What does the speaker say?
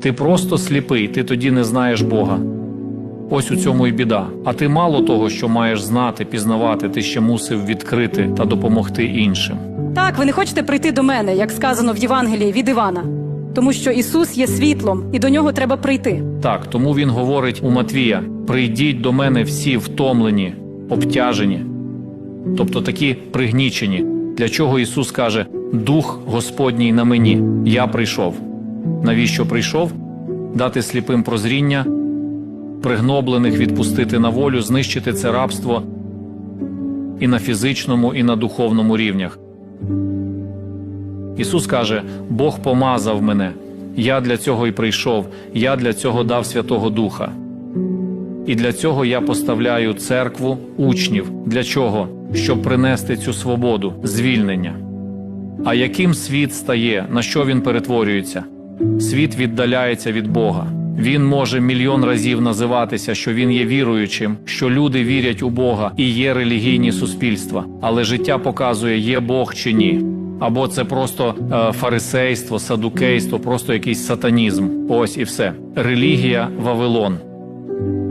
Ти просто сліпий, ти тоді не знаєш Бога. Ось у цьому і біда. А ти мало того, що маєш знати, пізнавати, ти ще мусив відкрити та допомогти іншим. Так, ви не хочете прийти до мене, як сказано в Євангелії від Івана, тому що Ісус є світлом, і до нього треба прийти. Так, тому він говорить у Матвія: прийдіть до мене всі втомлені, обтяжені, тобто такі пригнічені. Для чого Ісус каже: Дух Господній на мені, я прийшов. Навіщо прийшов? Дати сліпим прозріння, пригноблених відпустити на волю, знищити це рабство і на фізичному, і на духовному рівнях. Ісус каже: Бог помазав мене. Я для цього і прийшов, я для цього дав Святого Духа. І для цього я поставляю церкву учнів. Для чого? Щоб принести цю свободу, звільнення. А яким світ стає, на що він перетворюється? Світ віддаляється від Бога. Він може мільйон разів називатися, що він є віруючим, що люди вірять у Бога і є релігійні суспільства, але життя показує, є Бог чи ні. Або це просто е, фарисейство, садукейство, просто якийсь сатанізм. Ось і все. Релігія Вавилон.